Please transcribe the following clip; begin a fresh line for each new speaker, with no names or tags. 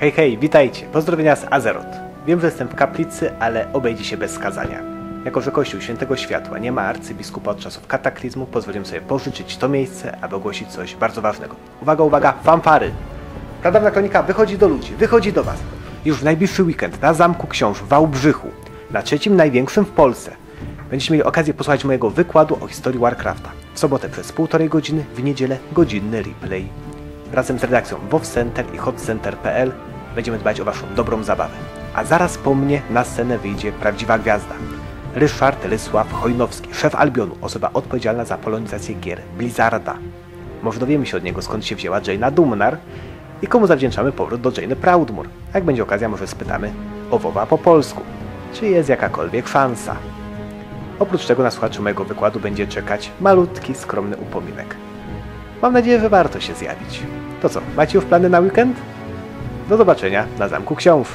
Hej, hej, witajcie. Pozdrowienia z Azeroth. Wiem, że jestem w kaplicy, ale obejdzie się bez skazania. Jako, że Kościół Świętego Światła nie ma arcybiskupa od czasów kataklizmu, pozwoliłem sobie pożyczyć to miejsce, aby ogłosić coś bardzo ważnego. Uwaga, uwaga, fanfary! Pradawna kronika wychodzi do ludzi, wychodzi do Was. Już w najbliższy weekend na Zamku Książ w Wałbrzychu, na trzecim największym w Polsce, będziecie mieli okazję posłuchać mojego wykładu o historii Warcrafta. W sobotę przez półtorej godziny, w niedzielę godzinny replay. Razem z redakcją WoW Center i hotcenter.pl będziemy dbać o Waszą dobrą zabawę. A zaraz po mnie na scenę wyjdzie prawdziwa gwiazda. Ryszard Lysław Chojnowski, szef Albionu, osoba odpowiedzialna za polonizację gier Blizzarda. Może dowiemy się od niego skąd się wzięła Jaina Dumnar i komu zawdzięczamy powrót do Jane Proudmoore. Jak będzie okazja, może spytamy o WoWa po polsku. Czy jest jakakolwiek szansa? Oprócz tego na słuchaczy mojego wykładu będzie czekać malutki, skromny upominek. Mam nadzieję, że warto się zjawić. To co, macie już plany na weekend? Do zobaczenia na Zamku Książ.